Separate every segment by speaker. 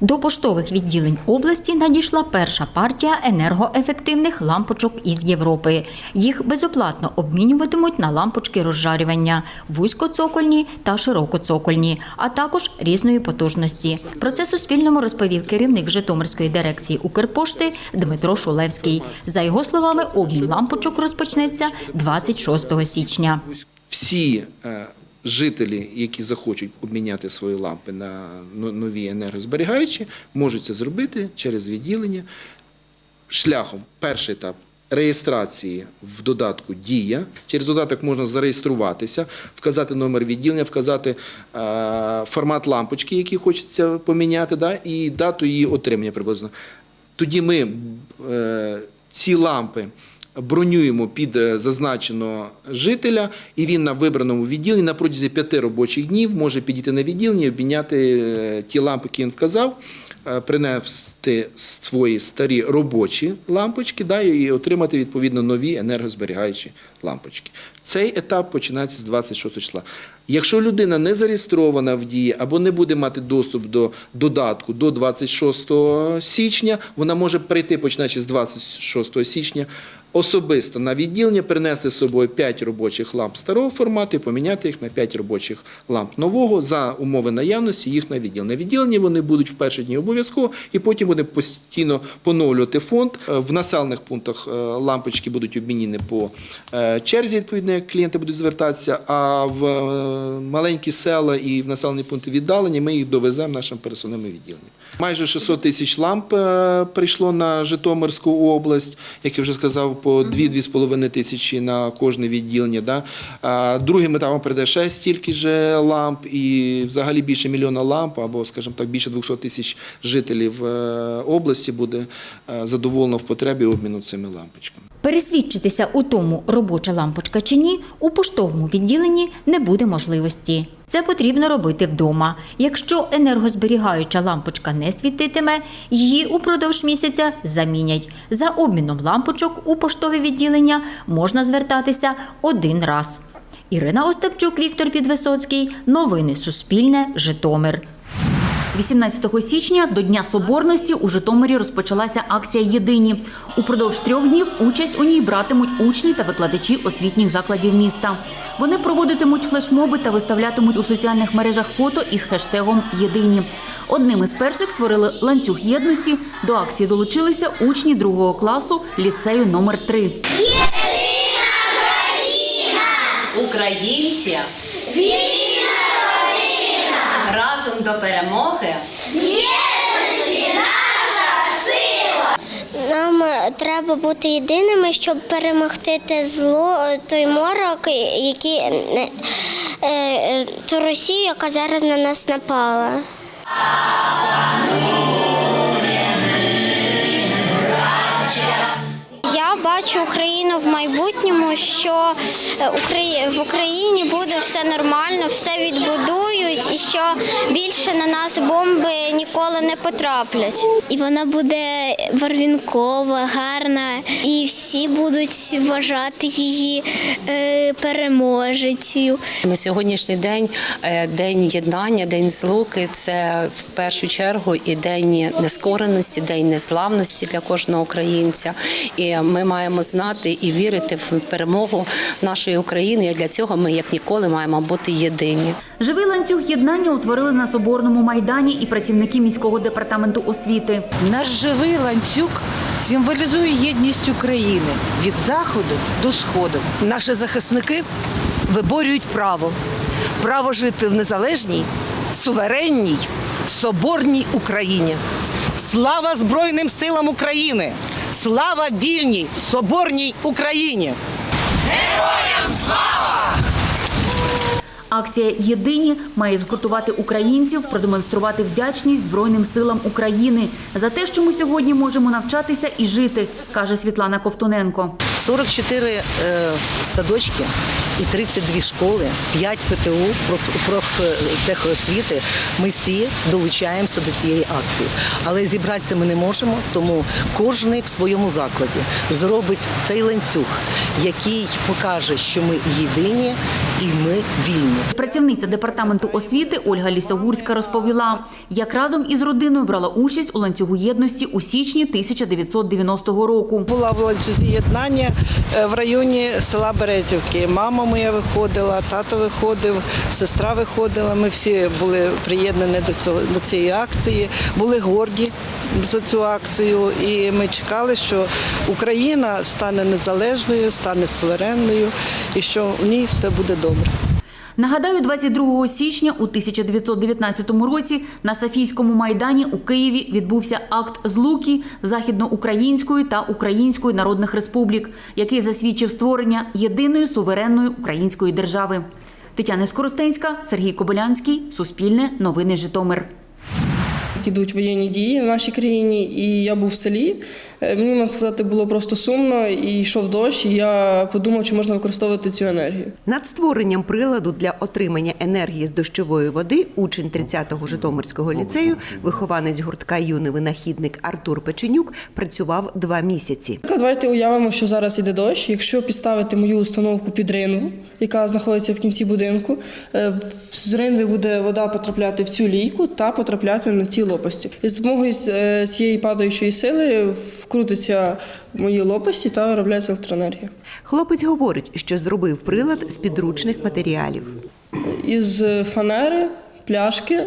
Speaker 1: До поштових відділень області надійшла перша партія енергоефективних лампочок із Європи. Їх безоплатно обмінюватимуть на лампочки розжарювання вузькоцокольні та широкоцокольні, а також різної потужності. Про це Суспільному розповів керівник Житомирської дирекції Укрпошти Дмитро Шулевський. За його словами, обмін лампочок розпочнеться 26 січня.
Speaker 2: всі е, жителі, які захочуть обміняти свої лампи на нові енергозберігаючі, можуть це зробити через відділення шляхом перший етап. Реєстрації в додатку Дія через додаток можна зареєструватися, вказати номер відділення, вказати е, формат лампочки, який хочеться поміняти, да, і дату її отримання приблизно. Тоді ми е, ці лампи бронюємо під е, зазначеного жителя, і він на вибраному відділенні на протязі п'яти робочих днів може підійти на відділення обміняти е, ті лампи, які він вказав, е, принести свої старі робочі лампочки да, і отримати відповідно нові енергозберігаючі лампочки. Цей етап починається з 26 числа. Якщо людина не зареєстрована в дії або не буде мати доступ до додатку до 26 січня, вона може прийти починаючи з 26 січня особисто на відділення, принести з собою 5 робочих ламп старого формату і поміняти їх на 5 робочих ламп нового за умови наявності їх на відділення. На відділенні вони будуть в перші дні обов'язково, і потім буде постійно поновлювати фонд. Е, В населених пунктах е, лампочки будуть обмінені по е, черзі, відповідно, клієнти будуть звертатися. А в маленькі села і в населені пункти віддалені ми їх довеземо нашим пересувним відділенням. Майже 600 тисяч ламп прийшло на Житомирську область, як я вже сказав, по 2-2,5 тисячі на кожне відділення. Да? А Другим етапом прийде ще стільки ж ламп, і взагалі більше мільйона ламп, або, скажімо так, більше 200 тисяч жителів е, області буде е, задоволено в потребі обміну цими лампочками.
Speaker 1: Пересвідчитися у тому, робоча лампочка чи ні, у поштовому відділенні не буде можливості. Це потрібно робити вдома. Якщо енергозберігаюча лампочка не світитиме, її упродовж місяця замінять. За обміном лампочок у поштове відділення можна звертатися один раз. Ірина Остапчук, Віктор Підвисоцький. Новини Суспільне. Житомир.
Speaker 3: 18 січня до Дня Соборності у Житомирі розпочалася акція Єдині. Упродовж трьох днів участь у ній братимуть учні та викладачі освітніх закладів міста. Вони проводитимуть флешмоби та виставлятимуть у соціальних мережах фото із хештегом Єдині. Одним із перших створили ланцюг єдності. До акції долучилися учні другого класу ліцею номер 3
Speaker 4: Українці. Вільна родина! Разом до перемоги.
Speaker 5: Нам е, треба бути єдиними, щоб перемогти те зло, е, той морок, який е, е, ту Росію, яка зараз на нас напала. Я бачу Україну в майбутньому, що е, Украї- в Україні буде все нормально, все відбудують, і що більше на нас бомби ніколи не потраплять. І вона буде барвінкова, гарна, і всі будуть вважати її е, переможецею.
Speaker 6: На сьогоднішній день е, день єднання, день злуки це в першу чергу і день нескореності, день незламності для кожного українця. І ми маємо знати і вірити в перемогу нашої України. І для цього ми як ніколи маємо бути єдині.
Speaker 3: Живий ланцюг єднання утворили на Соборному майдані і працівники міського департаменту освіти.
Speaker 7: Наш живий ланцюг символізує єдність України від заходу до сходу. Наші захисники виборюють право, право жити в незалежній, суверенній, соборній Україні. Слава Збройним силам України! Слава вільній, соборній Україні! Героям!
Speaker 3: Акція Єдині має згуртувати українців, продемонструвати вдячність Збройним силам України за те, що ми сьогодні можемо навчатися і жити, каже Світлана Ковтуненко.
Speaker 7: 44 е, садочки і 32 школи, 5 ПТУ проф- профтехосвіти. Ми всі долучаємося до цієї акції. Але зібратися ми не можемо, тому кожен в своєму закладі зробить цей ланцюг, який покаже, що ми єдині і ми вільні.
Speaker 3: Працівниця департаменту освіти Ольга Лісогурська розповіла, як разом із родиною брала участь у ланцюгу єдності у січні 1990 року.
Speaker 8: Була в ланцюзі єднання е, в районі села Березівки. Мама моя виходила, тато виходив, сестра виходила. Ми всі були приєднані до цього до цієї акції, були горді за цю акцію. І ми чекали, що Україна стане незалежною, стане суверенною і що в ній все буде добре.
Speaker 3: Нагадаю, 22 січня у 1919 році на Софійському майдані у Києві відбувся акт злуки Західноукраїнської та Української народних республік, який засвідчив створення єдиної суверенної української держави. Тетяна Скоростенська, Сергій Кобилянський, Суспільне, Новини Житомир.
Speaker 9: Ідуть воєнні дії в нашій країні, і я був в селі. Е, Мені можна сказати, було просто сумно, і йшов дощ, і я подумав, чи можна використовувати цю енергію.
Speaker 10: Над створенням приладу для отримання енергії з дощової води учень 30-го Житомирського ліцею, вихованець гуртка юний винахідник Артур Печенюк, працював два місяці.
Speaker 9: Давайте уявимо, що зараз іде дощ. Якщо підставити мою установку під ринву, яка знаходиться в кінці будинку, е, в- з ринви буде вода потрапляти в цю лійку та потрапляти на ці лопасті. І з допомогою е, цієї падаючої сили вкрутиться в мої лопасті та виробляється електроенергія.
Speaker 10: Хлопець говорить, що зробив прилад з підручних матеріалів.
Speaker 9: із фанери, пляшки,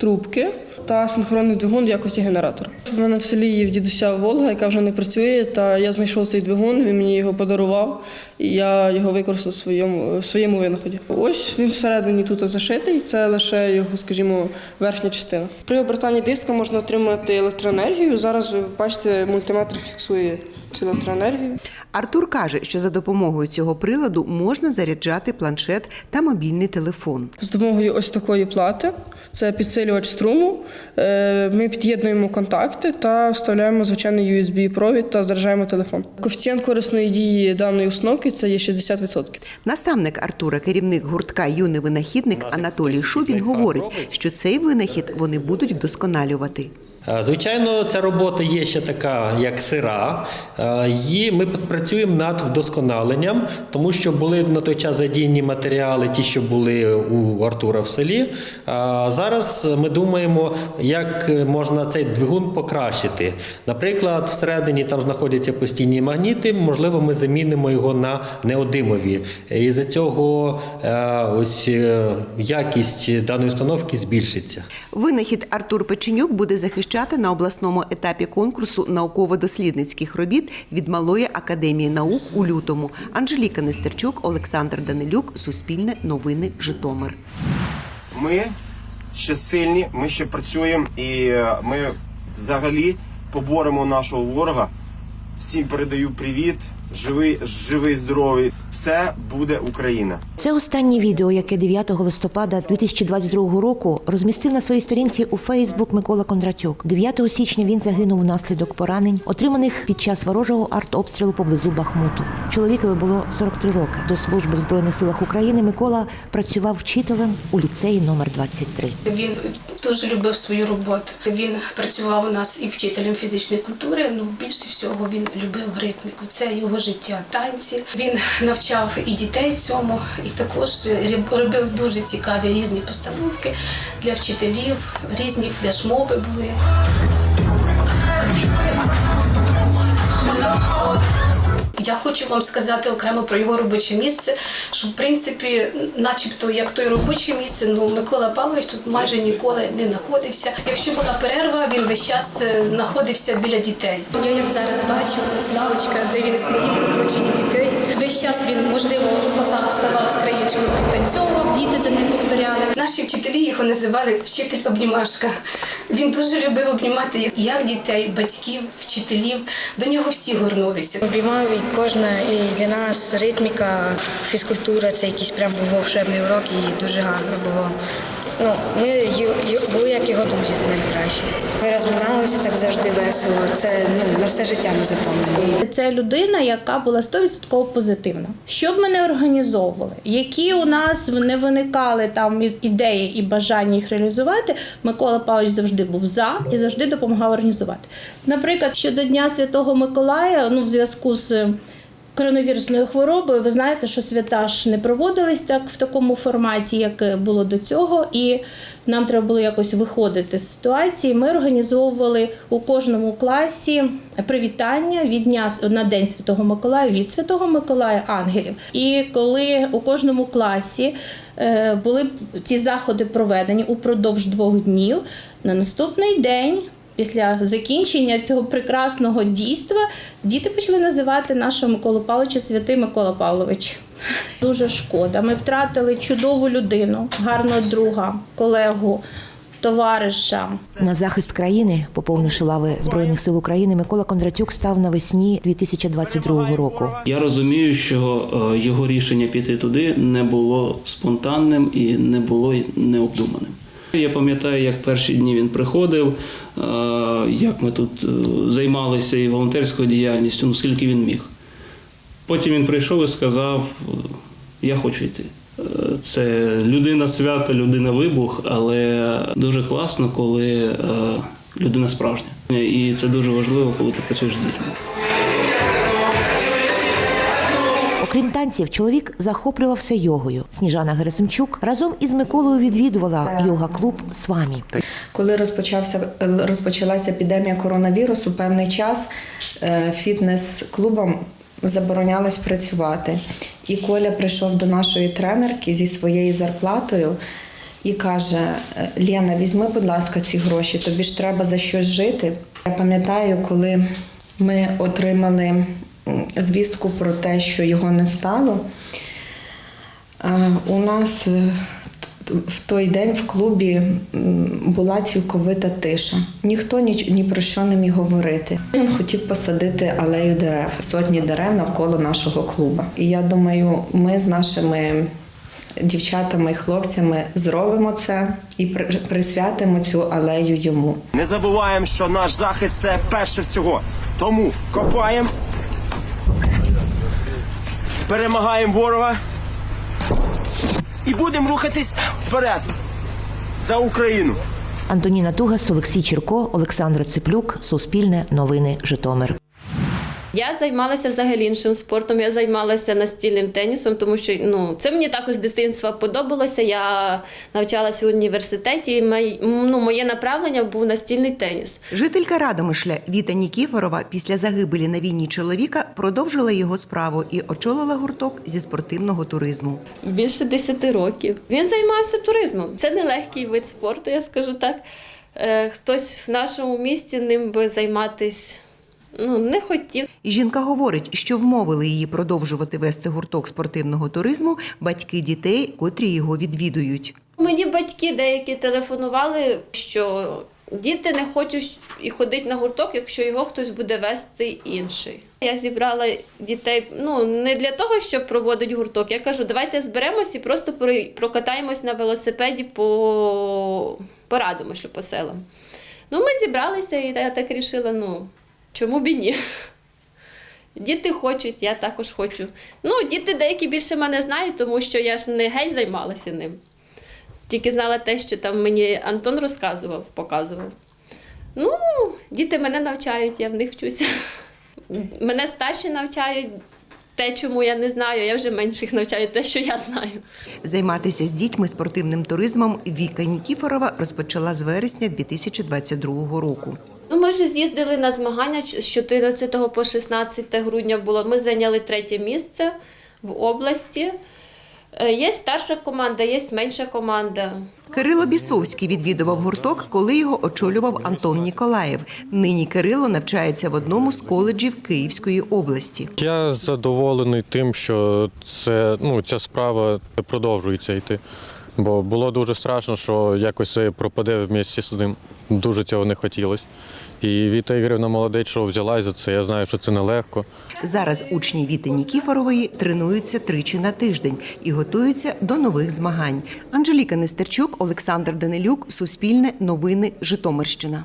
Speaker 9: трубки та синхронний двигун в якості генератора. В мене в селі є дідуся Волга, яка вже не працює. Та я знайшов цей двигун, він мені його подарував, і я його використав в своєму, в своєму винаході. Ось він всередині тут зашитий, це лише його, скажімо, верхня частина. При обертанні диска можна отримати електроенергію. Зараз ви бачите, мультиметр фіксує цю електроенергію.
Speaker 10: Артур каже, що за допомогою цього приладу можна заряджати планшет та мобільний телефон.
Speaker 9: З допомогою ось такої плати, це підсилювач струму. е, Ми під'єднуємо контакти та вставляємо звичайний USB-провід та заряджаємо телефон. Коефіцієнт корисної дії даної установки це є 60%.
Speaker 10: Наставник Артура, керівник гуртка юний винахідник Анатолій Шубін, говорить, що цей винахід вони будуть вдосконалювати.
Speaker 11: Е, Звичайно, ця робота є ще така, як сира. Е, Її ми працюємо над вдосконаленням, тому що були на той час задіяні матеріали, ті, що були у Артура в селі. А Зараз ми думаємо, як можна цей двигун покращити. Наприклад, всередині там знаходяться постійні магніти. Можливо, ми замінимо його на неодимові. І за цього е, ось е, якість даної установки збільшиться.
Speaker 10: Винахід Артур Печенюк буде захищати на обласному етапі конкурсу науково-дослідницьких робіт від Малої академії наук у лютому. Анжеліка Нестерчук, Олександр Данилюк, Суспільне новини, Житомир.
Speaker 12: Ми ще сильні, ми ще працюємо і е, ми взагалі поборемо нашого ворога. Всім передаю привіт, живий, живий, здоровий. Все буде Україна.
Speaker 13: Це останнє відео, яке 9 листопада 2022 року розмістив на своїй сторінці у Фейсбук Микола Кондратюк. 9 січня він загинув внаслідок поранень, отриманих під час ворожого артобстрілу поблизу Бахмуту. Чоловікові було 43 роки. До служби в збройних силах України Микола працював вчителем у ліцеї номер 23.
Speaker 14: Він дуже любив свою роботу. Він працював у нас і вчителем фізичної культури. Ну більше всього він любив ритміку. Це його життя, танці. Він навчав і дітей цьому, і також робив дуже цікаві різні постановки для вчителів. Різні флешмоби були. Я хочу вам сказати окремо про його робоче місце, що в принципі, начебто, як то й робоче місце, ну Микола Павлович тут майже ніколи не знаходився. Якщо була перерва, він весь час е, знаходився біля дітей. Я як зараз бачу, ось лавочка, де він сидів в оточенні дітей. Весь час він, можливо, отак вставав з краєчку, підтанцьовував, діти за ним повторяли. Наші вчителі його називали вчитель обнімашка. Він дуже любив обнімати як дітей, батьків, вчителів. До нього всі горнулися.
Speaker 15: Обіймав і кожна, і для нас ритміка, фізкультура це якийсь прям був волшебний урок і дуже гарно було. Ну, ми ю- були як його друзі найкращі. Ми розминалися так завжди весело. Це ну, на все життя ми запам'ятаємо.
Speaker 16: Це людина, яка була 100% позитивна. Що б ми не організовували, які у нас не виникали там ідеї і бажання їх реалізувати, Микола Павлович завжди був за і завжди допомагав організувати. Наприклад, щодо Дня Святого Миколая, ну в зв'язку з коронавірусною хворобою, ви знаєте, що свята ж не проводились так в такому форматі, як було до цього, і нам треба було якось виходити з ситуації. Ми організовували у кожному класі привітання від дня на День Святого Миколая від Святого Миколая ангелів. І коли у кожному класі е, були ці заходи проведені упродовж двох днів, на наступний день. Після закінчення цього прекрасного дійства діти почали називати нашого Миколу Павловича святий Микола Павлович. Дуже шкода. Ми втратили чудову людину, гарного друга, колегу, товариша.
Speaker 13: На захист країни, поповнивши лави збройних сил України, Микола Кондратюк став навесні 2022 року.
Speaker 17: Я розумію, що е, його рішення піти туди не було спонтанним і не було необдуманим. Я пам'ятаю, як перші дні він приходив, як ми тут е, займалися і волонтерською діяльністю, ну скільки він міг. Потім він прийшов і сказав: Я хочу йти. Е, Це людина свято, людина вибух, але дуже класно, коли е, людина справжня. І це дуже важливо, коли ти працюєш з дітьми.
Speaker 13: Окрім танців, чоловік захоплювався йогою. Сніжана Герасимчук разом із Миколою відвідувала йога-клуб «Свамі».
Speaker 18: Коли розпочався розпочалася епідемія коронавірусу, певний час е, фітнес-клубам заборонялось працювати. І Коля прийшов до нашої тренерки зі своєю зарплатою і каже: «Е, Лена, візьми, будь ласка, ці гроші, тобі ж треба за щось жити. Я пам'ятаю, коли ми отримали звістку про те, що його не стало. У нас е, в той день в клубі була цілковита тиша. Ніхто ні, ні про що не міг говорити. Він хотів посадити алею дерев, сотні дерев навколо нашого клубу. І я думаю, ми з нашими дівчатами і хлопцями зробимо це і при- присвятимо цю алею йому.
Speaker 12: Не забуваємо, що наш захист це перше всього. Тому копаємо, перемагаємо ворога і будемо рухатись вперед за Україну.
Speaker 13: Антоніна Тугас, Олексій Чірко, Олександр Циплюк, Суспільне, Новини, Житомир.
Speaker 19: Я займалася взагалі іншим спортом. Я займалася настільним тенісом, тому що ну це мені також з дитинства подобалося. Я навчалася в університеті. і май- ну, моє направлення був настільний теніс.
Speaker 10: Жителька Радомишля Віта Нікіфорова після загибелі на війні чоловіка продовжила його справу і очолила гурток зі спортивного туризму.
Speaker 19: Більше 10 років. Він займався туризмом. Це нелегкий вид спорту, я скажу так. Е, Хтось в нашому місті ним би займатись ну, не хотів.
Speaker 10: Жінка говорить, що вмовили її продовжувати вести гурток спортивного туризму батьки дітей, котрі його відвідують.
Speaker 19: Мені батьки деякі телефонували, що діти не хочуть і ходити на гурток, якщо його хтось буде вести інший. Я зібрала дітей ну не для того, щоб проводити гурток. Я кажу, давайте зберемось і просто прокатаємось на велосипеді по порадимо, що по селам. Ну, ми зібралися, і я так рішила, ну чому б і ні. Діти хочуть, я також хочу. Ну, діти деякі більше мене знають, тому що я ж не геть займалася ним. Тільки знала те, що там мені Антон розказував, показував. Ну, діти мене навчають, я в них вчуся. Мене старші навчають те, чому я не знаю, я вже менших навчаю те, що я знаю.
Speaker 10: Займатися з дітьми спортивним туризмом Віка Нікіфорова розпочала з вересня 2022 року.
Speaker 19: Ну, ми вже з'їздили на змагання з 14 по 16 грудня було. Ми зайняли третє місце в області. Е, Є старша команда, є менша команда.
Speaker 10: Кирило Бісовський відвідував гурток, коли його очолював Антон Ніколаєв. Нині Кирило навчається в одному з коледжів Київської області.
Speaker 20: Я задоволений тим, що це, ну, ця справа продовжується йти. Бо було дуже страшно, що якось це пропаде в місті з ним. Дуже цього не хотілося.
Speaker 21: І Віта Ігорівна молодець, що взялась за це. Я знаю, що це нелегко.
Speaker 10: Зараз учні Віти Нікіфорової тренуються тричі на тиждень і готуються до нових змагань. Анжеліка Нестерчук, Олександр Данилюк, Суспільне, Новини, Житомирщина.